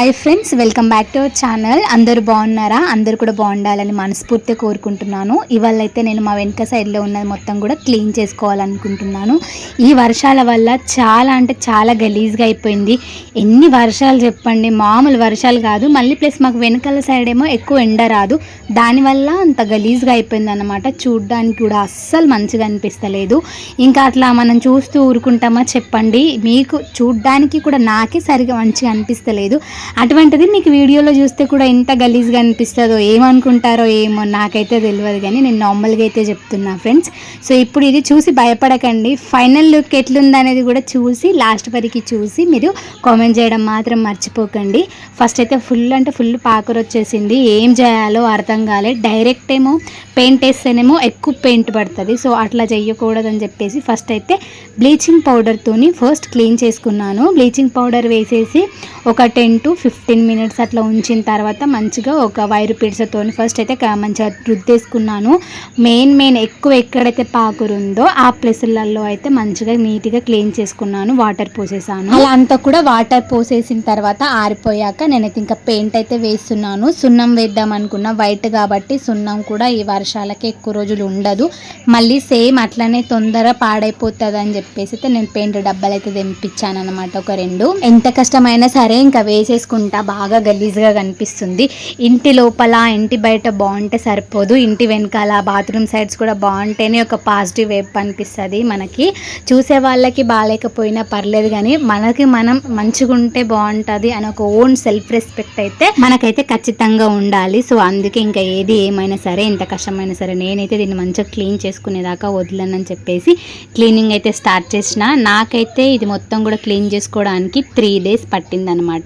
Hi friends welcome back to our channel అందరూ బాగున్నారా? అందరూ కూడా బాగుండాలని మనస్ఫూర్తిగా కోరుకుంటున్నాను. ఇవాళ అయితే నేను మా వెనుక సైడ్లో ఉన్నది మొత్తం కూడా క్లీన్ చేసుకోవాలనుకుంటున్నాను. ఈ వర్షాల వల్ల చాలా అంటే చాలా గలీజ్గా అయిపోయింది. ఎన్ని వర్షాలు చెప్పండి. మామూలు వర్షాలు కాదు. మళ్ళీ ప్లస్ మాకు వెనకాల సైడ్ ఏమో ఎక్కువ ఎండ రాదు. దానివల్ల అంత గలీజ్గా అయిపోయింది అనమాట చూడడానికి కూడా అస్సలు మంచిగా అనిపిస్తలేదు. ఇంకా అట్లా మనం చూస్తూ ఊరుకుంటామా చెప్పండి. మీకు చూడ్డానికి కూడా నాకే సరిగా మంచిగా అనిపిస్తలేదు. అటువంటిది మీకు వీడియోలో చూస్తే కూడా ఎంత గలీజ్గా అనిపిస్తుందో ఏమనుకుంటారో ఏమో నాకైతే తెలియదు కానీ నేను నార్మల్గా అయితే చెప్తున్నా ఫ్రెండ్స్. సో ఇప్పుడు ఇది చూసి భయపడకండి. ఫైనల్ లుక్ ఎట్లుందనేది కూడా చూసి లాస్ట్ వరకు చూసి మీరు కామెంట్ చేయడం మాత్రం మర్చిపోకండి. ఫస్ట్ అయితే ఫుల్ అంటే ఫుల్ పాకర్ వచ్చేసింది. ఏం చేయాలో అర్థం కాలే డైరెక్ట్ ఏమో పెయింట్ వేస్తేనేమో ఎక్కువ పెయింట్ పడుతుంది. సో అట్లా చేయకూడదని చెప్పేసి ఫస్ట్ అయితే బ్లీచింగ్ పౌడర్తోని ఫస్ట్ క్లీన్ చేసుకున్నాను. బ్లీచింగ్ పౌడర్ వేసేసి ఒక టెన్ టు ఫిఫ్టీన్ మినిట్స్ అట్లా ఉంచిన తర్వాత మంచిగా ఒక వైరు పిడిసతో ఫస్ట్ అయితే మంచిగా రుద్దేసుకున్నాను. మెయిన్ మెయిన్ ఎక్కువ ఎక్కడైతే పాకురు ఉందో ఆ ప్లేసులలో అయితే మంచిగా నీట్గా క్లీన్ చేసుకున్నాను వాటర్ పోసేసాను. అలా అంతా కూడా వాటర్ పోసేసిన తర్వాత ఆరిపోయాక నేనైతే ఇంకా పెయింట్ అయితే వేస్తున్నాను. సున్నం వేద్దాం అనుకున్నా వైట్ కాబట్టి సున్నం కూడా ఈ వర్షాలకి ఎక్కువ రోజులు ఉండదు. మళ్ళీ సేమ్ అట్లనే తొందర పాడైపోతుంది అని చెప్పేసి అయితే నేను పెయింట్ డబ్బాలు అయితే తెంపించాను అనమాట ఒక రెండు. ఎంత కష్టమైనా సరే ఇంకా చేసుకుంటా బాగా గలీజ్గా కనిపిస్తుంది. ఇంటి లోపల ఇంటి బయట బాగుంటే సరిపోదు. ఇంటి వెనకాల బాత్రూమ్ సైడ్స్ కూడా బాగుంటేనే ఒక పాజిటివ్ వైపు అనిపిస్తుంది మనకి. చూసే వాళ్ళకి బాగాలేకపోయినా పర్లేదు కానీ మనకి మనం మంచిగా ఉంటే బాగుంటుంది అని ఒక ఓన్ సెల్ఫ్ రెస్పెక్ట్ అయితే మనకైతే ఖచ్చితంగా ఉండాలి. సో అందుకే ఇంకా ఏది ఏమైనా సరే ఎంత కష్టమైనా సరే నేనైతే దీన్ని మంచిగా క్లీన్ చేసుకునేదాకా వదలనని చెప్పేసి క్లీనింగ్ అయితే స్టార్ట్ చేసిన. నాకైతే ఇది మొత్తం కూడా క్లీన్ చేసుకోవడానికి త్రీ డేస్ పట్టిందనమాట.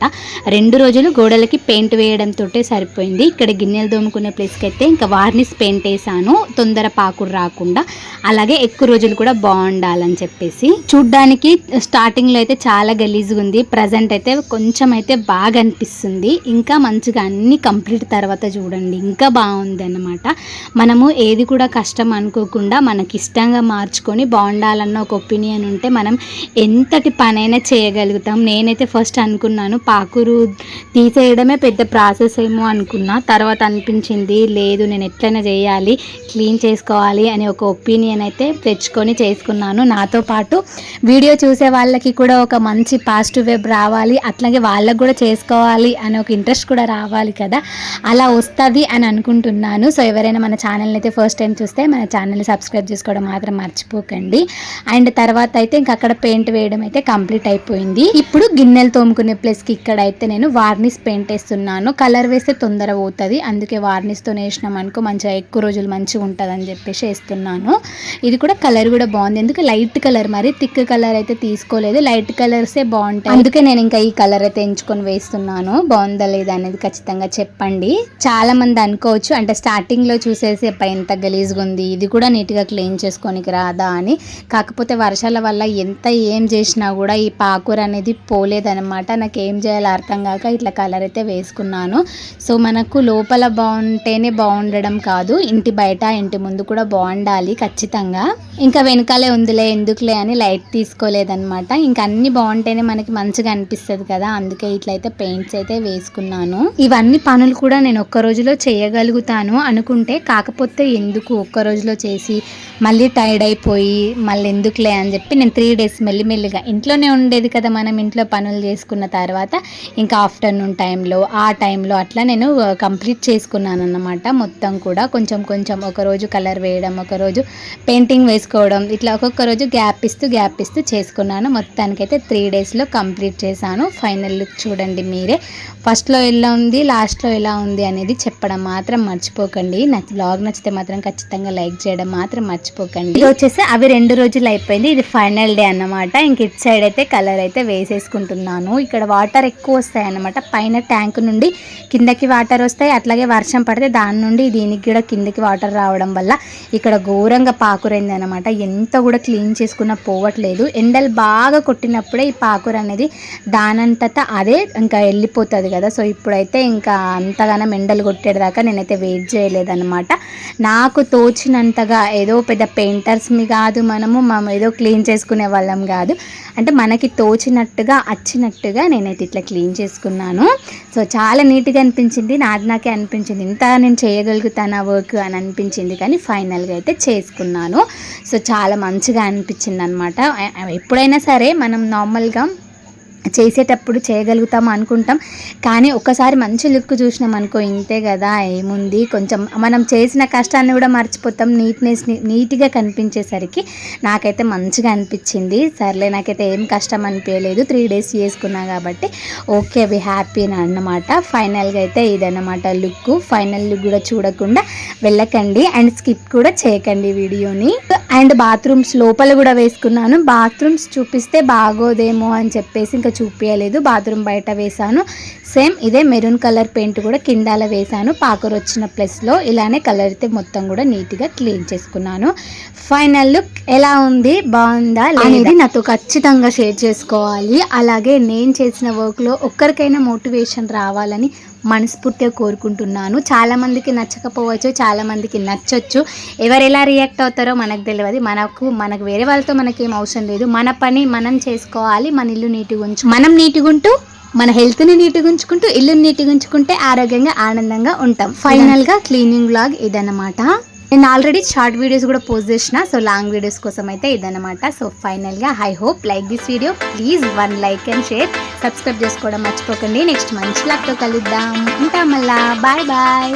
రెండు రోజులు గోడలకి పెయింట్ వేయడంతో సరిపోయింది. ఇక్కడ గిన్నెలు దోముకునే ప్లేస్కి అయితే ఇంకా వార్నిష్ పెయింట్ వేసాను. తొందర పాకుడు రాకుండా. అలాగే ఎక్కువ రోజులు కూడా బాగుండాలని చెప్పేసి. చూడ్డానికి స్టార్టింగ్లో అయితే చాలా గలీజ్గా ఉంది. ప్రజెంట్ అయితే కొంచెం అయితే బాగా అనిపిస్తుంది. ఇంకా మంచిగా అన్ని కంప్లీట్ తర్వాత చూడండి. ఇంకా బాగుంది అన్నమాట. మనము ఏది కూడా కష్టం అనుకోకుండా మనకి ఇష్టంగా మార్చుకొని బాగుండాలన్న ఒక ఒపీనియన్ ఉంటే మనం ఎంతటి పనైనా చేయగలుగుతాం. నేనైతే ఫస్ట్ అనుకున్నాను పాకురు తీసేయడమే పెద్ద ప్రాసెస్ ఏమో అనుకున్నా. తర్వాత అనిపించింది లేదు నేను ఎట్లయినా చేయాలి క్లీన్ చేసుకోవాలి అనే ఒక ఒపీనియన్ అయితే తెచ్చుకొని చేసుకున్నాను. నాతో పాటు వీడియో చూసే వాళ్ళకి కూడా ఒక మంచి పాజిటివ్ వెబ్ రావాలి అట్లాగే వాళ్ళకు కూడా చేసుకోవాలి అనే ఒక ఇంట్రెస్ట్ కూడా రావాలి కదా. అలా వస్తుంది అని అనుకుంటున్నాను. సో ఎవరైనా మన ఛానల్ని అయితే ఫస్ట్ టైం చూస్తే మన ఛానల్ని సబ్స్క్రైబ్ చేసుకోవడం మాత్రం మర్చిపోకండి. అండ్ తర్వాత అయితే ఇంక అక్కడ పెయింట్ వేయడం అయితే కంప్లీట్ అయిపోయింది. ఇప్పుడు గిన్నెలు తోముకునే ప్లేస్కి ఇక్కడ అయితే నేను వార్నిష్ పెయింట్ వేస్తున్నాను. కలర్ వేస్తే తొందర పోతుంది. అందుకే వార్నిష్తో వేసినాం అనుకో మంచిగా ఎక్కువ రోజులు మంచిగా ఉంటుంది అని చెప్పేసి వేస్తున్నాను. ఇది కూడా కలర్ కూడా బాగుంది. ఎందుకు లైట్ కలర్ మరి? థిక్ కలర్ అయితే తీసుకోలేదు. లైట్ కలర్సే బాగుంటాయి. అందుకే నేను ఇంకా ఈ కలర్ అయితే ఎంచుకొని వేస్తున్నాను. బాగుందా లేదా అనేది ఖచ్చితంగా చెప్పండి. చాలా మంది అనుకోవచ్చు అంటే స్టార్టింగ్లో చూసేసి ఎంత గలీజ్గా ఉంది. ఇది కూడా నీట్గా క్లీన్ చేసుకోనికి రాదా? అని. కాకపోతే వర్షాల వల్ల ఎంత ఏం చేసినా కూడా ఈ పాకూర అనేది పోలేదన్నమాట. నాకు ఏం చేయాలో అర్థం కాక ఇట్లా కలర్ అయితే వేసుకున్నాను. సో మనకు లోపల బాగుంటేనే బాగుండడం కాదు. ఇంటి బయట ఇంటి ముందు కూడా బాగుండాలి ఖచ్చితంగా. ఇంకా వెనకాలే ఉందిలే ఎందుకులే అని లైట్ తీసుకోలేదన్నమాట. ఇంకా అన్ని బాగుంటేనే మనకి మంచిగా అనిపిస్తుంది కదా. అందుకే ఇట్లయితే పెయింట్స్ అయితే వేసుకున్నాను. ఇవన్నీ పనులు కూడా నేను ఒక్క రోజులో చేయగలుగుతాను అనుకుంటే కాకపోతే ఎందుకు ఒక్క రోజులో చేసి మళ్ళీ టైర్డ్ అయిపోయి మళ్ళీ ఎందుకులే అని చెప్పి నేను త్రీ డేస్ మెల్లిమెల్లిగా ఇంట్లోనే ఉండేది కదా మనం ఇంట్లో పనులు చేసుకున్న తర్వాత ఇంకా ఆఫ్టర్నూన్ టైంలో ఆ టైంలో అట్లా నేను కంప్లీట్ చేసుకున్నాను అన్నమాట మొత్తం కూడా. కొంచెం కొంచెం ఒక రోజు కలర్ వేయడం ఒకరోజు పెయింటింగ్ వేసుకోవడం ఇట్లా ఒక్కొక్క రోజు గ్యాప్ ఇస్తూ గ్యాప్ ఇస్తూ చేసుకున్నాను. మొత్తానికైతే త్రీ డేస్లో కంప్లీట్ చేశాను. ఫైనల్ లుక్ చూడండి మీరే. ఫస్ట్లో ఎలా ఉంది లాస్ట్లో ఎలా ఉంది అనేది చెప్పడం మాత్రం మర్చిపోకండి. నా బ్లాగ్ నచ్చితే మాత్రం ఖచ్చితంగా లైక్ చేయడం మాత్రం మర్చిపోకండి. ఇది వచ్చేసి అవి రెండు రోజులు అయిపోయింది. ఇది ఫైనల్ డే అన్నమాట. ఇంక ఇటు సైడ్ అయితే కలర్ అయితే వేసేసుకుంటున్నాను. ఇక్కడ వాటర్ ఎక్కువ వస్తాయి అన్నమాట పైన ట్యాంక్ నుండి కిందకి వాటర్ వస్తాయి. అట్లాగే వర్షం పడితే దాని నుండి దీనికి కూడా కిందకి వాటర్ రావడం వల్ల ఇక్కడ ఘోరంగా పాకురైంది అనమాట ఎంత కూడా క్లీన్ చేసుకున్నా పోవట్లేదు. ఎండలు బాగా కొట్టినప్పుడే ఈ పాకుర అనేది దానంతట అదే ఇంకా వెళ్ళిపోతుంది కదా. సో ఇప్పుడైతే ఇంకా అంతగానం ఎండలు కొట్టేదాకా నేనైతే వెయిట్ చేయలేదన్నమాట. నాకు తోచినంతగా ఏదో పెద్ద పెయింటర్స్ని కాదు మనము మనం ఏదో క్లీన్ చేసుకునే వాళ్ళం కాదు. అంటే మనకి తోచినట్టుగా వచ్చినట్టుగా నేనైతే ఇట్లా క్లీన్ చేసుకున్నాను. సో చాలా నీట్గా అనిపించింది. నాది నాకే అనిపించింది. ఇంత నేను చేయగలుగుతాను ఆ వర్క్ అని అనిపించింది. కానీ ఫైనల్గా అయితే చేసుకున్నాను. సో చాలా మంచిగా అనిపించింది అనమాట ఎప్పుడైనా సరే మనం నార్మల్గా చేసేటప్పుడు చేయగలుగుతాం అనుకుంటాం. కానీ ఒకసారి మంచి లుక్ చూసినాం అనుకో ఇంతే కదా ఏముంది? కొంచెం మనం చేసిన కష్టాన్ని కూడా మర్చిపోతాం. నీట్నెస్ నీట్గా కనిపించేసరికి నాకైతే మంచిగా అనిపించింది. సర్లే నాకైతే ఏం కష్టం అనిపించలేదు. త్రీ డేస్ చేసుకున్నా కాబట్టి ఓకే అవి హ్యాపీ అన్నమాట. ఫైనల్గా అయితే ఇదన్నమాట లుక్. ఫైనల్ లుక్ కూడా చూడకుండా వెళ్ళకండి. అండ్ స్కిప్ కూడా చేయకండి వీడియోని. అండ్ బాత్రూమ్స్ లోపల కూడా వేసుకున్నాను. బాత్రూమ్స్ చూపిస్తే బాగోదేమో అని చెప్పేసి ఇంకా చూపించలేదు బాత్రూమ్ బయట వేసాను సేమ్ ఇదే మెరూన్ కలర్ పెయింట్ కూడా కిందాల వేసాను పాకరు వచ్చిన ప్లేస్లో ఇలానే కలర్ అయితే మొత్తం కూడా నీట్గా క్లీన్ చేసుకున్నాను. ఫైనల్ లుక్ ఎలా ఉంది? బాగుందా? అనేది నాతో ఖచ్చితంగా షేర్ చేసుకోవాలి. అలాగే నేను చేసిన వర్క్లో ఒక్కరికైనా మోటివేషన్ రావాలని మనస్ఫూర్తిగా కోరుకుంటున్నాను. చాలామందికి నచ్చకపోవచ్చు చాలామందికి నచ్చొచ్చు. ఎవరు ఎలా రియాక్ట్ అవుతారో మనకు తెలియదు. మనకు మనకు వేరే వాళ్ళతో మనకేం అవసరం లేదు. మన పని మనం చేసుకోవాలి మన ఇల్లు నీట్గా ఉంచు మనం నీట్గా ఉంటూ మన హెల్త్ని నీట్గా ఉంచుకుంటూ ఇల్లుని నీట్గా ఉంచుకుంటే ఆరోగ్యంగా ఆనందంగా ఉంటాం. ఫైనల్గా క్లీనింగ్ బ్లాగ్ ఇదన్నమాట. నేను ఆల్రెడీ షార్ట్ వీడియోస్ కూడా పోస్ట్ చేసిన సో లాంగ్ వీడియోస్ కోసం అయితే ఇదన్నమాట. సో ఫైనల్గా I hope like this video please one like and share subscribe చేసుకోవడం మర్చిపోకండి. నెక్స్ట్ మంచి లాక్తో కలుద్దాం. ఉంటాం మళ్ళా. Bye bye